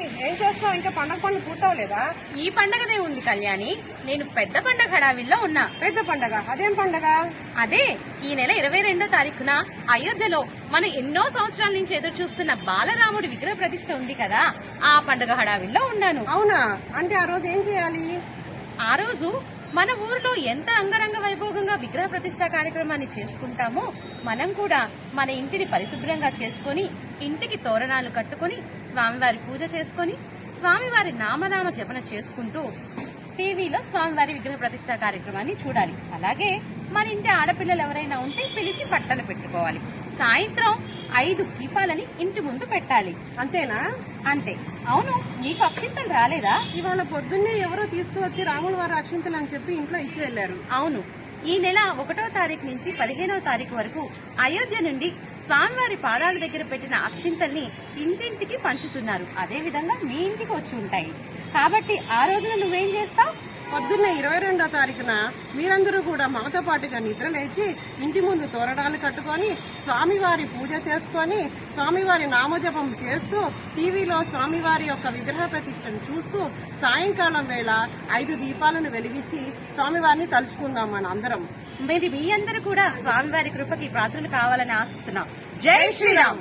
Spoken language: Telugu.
ఏం చేస్తావు ఇంకా పండగ పనులు పూర్తవలేదా? ఈ పండగదే ఉంది కళ్యాణి. నేను పెద్ద పండగ హడావిల్లో ఉన్నా. పెద్ద పండగ. అదేం పండగ? అదే ఈ నెల ఇరవై రెండో తారీఖున అయోధ్యలో మనం ఎన్నో సంవత్సరాల నుంచి ఎదురు చూస్తున్న బాలరాముడి విగ్రహ ప్రతిష్ట ఉంది కదా ఆ పండగ హడావిల్లో ఉన్నాను. అవునా? అంటే ఆ రోజు ఏం చేయాలి? ఆ రోజు మన ఊర్లో ఎంత అంగరంగ వైభోగంగా విగ్రహ ప్రతిష్ట కార్యక్రమాన్ని చేసుకుంటామో మనం కూడా మన ఇంటిని పరిశుభ్రంగా చేసుకొని ఇంటికి తోరణాలు కట్టుకొని స్వామివారి పూజ చేసుకొని స్వామివారి నామనామ జపన చేసుకుంటూ టీవీలో స్వామివారి విగ్రహ ప్రతిష్ట కార్యక్రమాన్ని చూడాలి. అలాగే మన ఇంటి ఆడపిల్లలు ఎవరైనా ఉంటే పిలిచి పట్టలు పెట్టుకోవాలి. సాయంత్రం ఐదు దీపాలని ఇంటి ముందు పెట్టాలి. అంతేనా? అంతే. అవును నీకు అక్షింతలు రాలేదా? ఇవాళ పొద్దున్నే ఎవరో తీసుకువచ్చి రాముల వారి అక్షింతలు అని చెప్పి ఇంట్లో ఇచ్చి వెళ్ళారు అవును. ఈ నెల ఒకటో తారీఖు నుంచి పదిహేనవ తారీఖు వరకు అయోధ్య నుండి స్వామివారి పాదాల దగ్గర పెట్టిన అక్షింతల్ని ఇంటింటికి పంచుతున్నారు. అదే విధంగా మీ ఇంటికి వచ్చి ఉంటాయి. కాబట్టి ఆ రోజున నువ్వేం చేస్తావు? పొద్దున్నే ఇరవై రెండో తారీఖున మీరందరూ కూడా మాతో పాటుగా నిద్ర లేచి ఇంటి ముందు తోరణాలు కట్టుకొని స్వామివారి పూజ చేసుకొని స్వామివారి నామజపం చేస్తూ టీవీలో స్వామివారి యొక్క విగ్రహ ప్రతిష్టను చూస్తూ సాయంకాలం వేళ ఐదు దీపాలను వెలిగించి స్వామివారిని తలుచుకుందాం మన అందరం. మరి మీ అందరూ కూడా స్వామివారి కృపకి పాత్రలు కావాలని ఆశిస్తున్నాం. జై శ్రీరామ్.